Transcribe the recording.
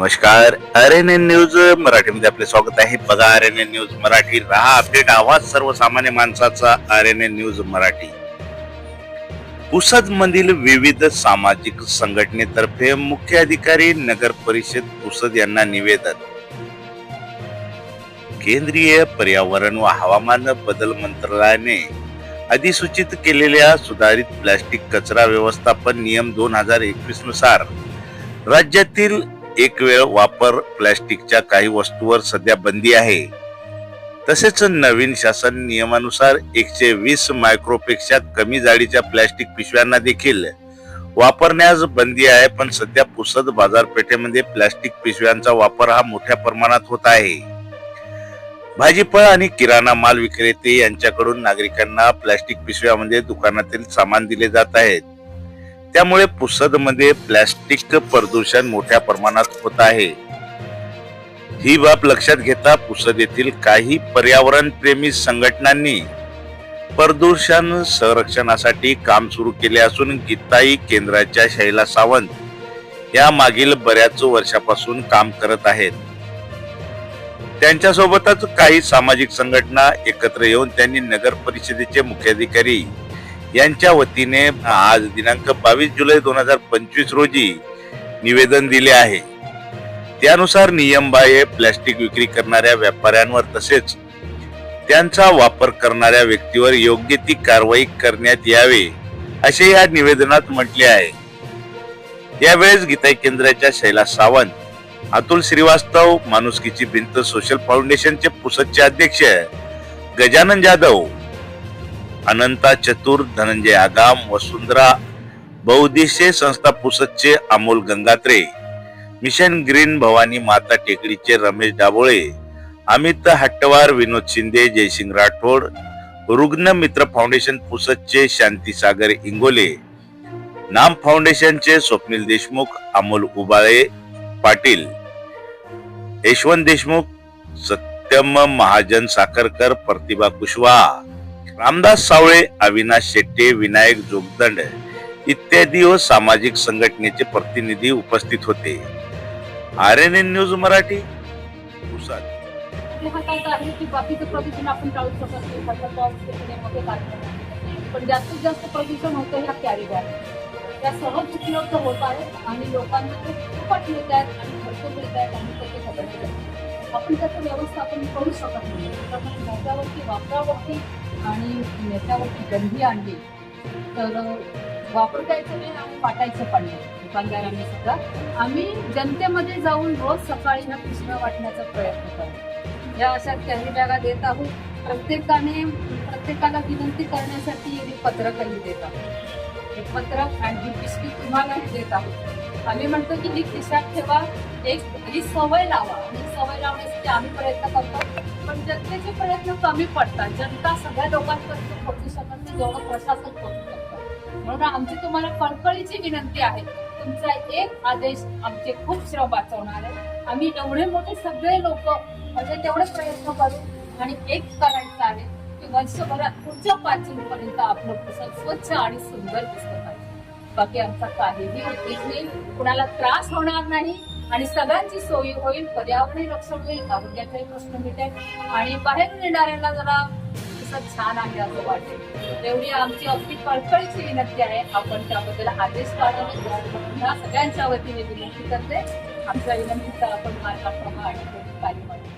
नमस्कार. R N N news मराठीमध्ये आपले स्वागत आहे. बघा R N N news Marathi. रहा अपडेट. आवाज सर्वसामान्य माणसाचा R N N news Marathi. Pusad मधील विविध सामाजिक संघटनेतर्फे मुख्य अधिकारी नगर परिषद पुसद यांना निवेदन. केंद्रीय पर्यावरण व हवामान बदल मंत्रालयाने अधिसूचित केलेल्या सुधारित प्लास्टिक कचरा व्यवस्थापन नियम दोन हजार एकवीसनुसार राज्यातील एक वेळ वापर प्लॅस्टिकच्या काही वस्तूवर सध्या बंदी आहे. तसेच नवीन शासन नियमानुसार एकशे वीस मायक्रोपेक्षा कमी जाडीच्या प्लॅस्टिक पिशव्यांना देखील वापरण्यास बंदी आहे पण सध्या पुसद बाजारपेठेमध्ये प्लॅस्टिक पिशव्यांचा वापर हा मोठ्या प्रमाणात होत आहे. भाजीफळ आणि किराणा माल विक्रेते यांच्याकडून नागरिकांना प्लॅस्टिक पिशव्यामध्ये दुकानातील सामान दिले जात आहेत. त्यामुळे पुसदमध्ये प्लॅस्टिक प्रदूषण मोठ्या प्रमाणात होत आहे. ही बाब लक्षात घेता पुसद येथील काही पर्यावरण प्रेमी संघटनांनी प्रदूषण संरक्षणासाठी काम सुरू केले असून गीताई केंद्राच्या शैला सावंत या मागील बऱ्याच वर्षापासून काम करत आहेत. त्यांच्यासोबतच काही सामाजिक संघटना एकत्र येऊन त्यांनी नगर परिषदेचे मुख्याधिकारी यांच्या वतीने आज दिनांक बावीस जुलै दोन हजार पंचवीस रोजी निवेदन दिले आहे. त्यानुसार नियमबाह्य प्लॅस्टिक विक्री करणाऱ्या व्यापाऱ्यांवर तसेच त्यांचा वापर करणाऱ्या व्यक्तीवर योग्य ती कारवाई करण्यात यावे असे या निवेदनात म्हटले आहे. यावेळेस गीताई केंद्राच्या शैला सावंत अतुल श्रीवास्तव माणुसकीची भिंत सोशल फाउंडेशनचे पुसदचे अध्यक्ष गजानन जाधव अनंता चतुर धनंजय आगाम वसुंधरा बहुद्देशीय संस्था पुसदचे अमोल गंगात्रे मिशन ग्रीन भवानी माता टेकडीचे रमेश डाबोळे अमित हट्टवार विनोद शिंदे जयसिंग राठोड रुग्ण मित्र फाउंडेशन पुसदचे शांती सागर इंगोले नाम फाउंडेशनचे स्वप्नील देशमुख अमोल उबाळे पाटील यशवंत देशमुख सत्यम महाजन साखरकर प्रतिभा कुशवाहा रामदास सावळे अविनाश शेट्टे विनायक जोगदंड इत्यादी व सामाजिक संघटनेचे प्रतिनिधी उपस्थित होते. R N N news Marathi पण जास्तीत जास्त प्रदूषण होतं ह्या कॅरी बॅग त्या सहज उपलब्ध होत आहेत आणि लोकांना ते फुकट मिळत आहेत आणि खर्च मिळत आहेत आणि त्याचे खतरनाक आपण त्याचं व्यवस्थापन करू शकत नाही. त्यामुळे त्याच्यावरती वापरावरती आणि याच्यावरती गंधी आणली तर वापर द्यायचं नाही आणि वाटायचं पण नाही. दुकानदारांनी सुद्धा. आम्ही जनतेमध्ये जाऊन रोज सकाळी ह्या पिशव्या वाटण्याचा प्रयत्न करतो. या अशा कॅरी बॅगा देत आहोत. प्रत्येकाने प्रत्येकाला विनंती करण्यासाठी हे पत्रकही देत आहोत. हे पत्रक आणि ही पिशवी तुम्हालाही देत आहोत. आम्ही म्हणतो की ही खिशात ठेवा. एक ही सवय लावा. ही सवय लावण्यासाठी आम्ही प्रयत्न करतो. पण जनतेचे प्रयत्न कमी पडतात. जनता सगळ्या लोकांपर्यंत पोहोचू शकत नाही जेवढं प्रशासन पोहोचू शकतं. म्हणून आमची तुम्हाला कळकळीची विनंती आहे. तुमचा एक आदेश आमचे खूप श्रम वाचवणार आहे. आम्ही एवढे मोठे सगळे लोक म्हणजे तेवढे प्रयत्न करू आणि एक करायचं आहे की वर्षभरात पुढच्या पाचवीपर्यंत आपलं पुस्तक स्वच्छ आणि सुंदर दिसलं पाहिजे. बाकी आमचा काहीही उद्देश नाही. कुणाला त्रास होणार नाही. आणि सगळ्यांची सोयी होईल पर्यावरणही रक्षण होईल आरोग्याचाही प्रश्न मिटेल. आणि बाहेर येणाऱ्यांना जरा असं छान आहे असं वाटेल. एवढी आमची अगदी कळकळीची विनंती आहे. आपण त्याबद्दल आदेश काढावे ह्या सगळ्यांच्या वतीने विनंती करते. आमच्या विनंतीचा आपण मार्गाप्रमाणे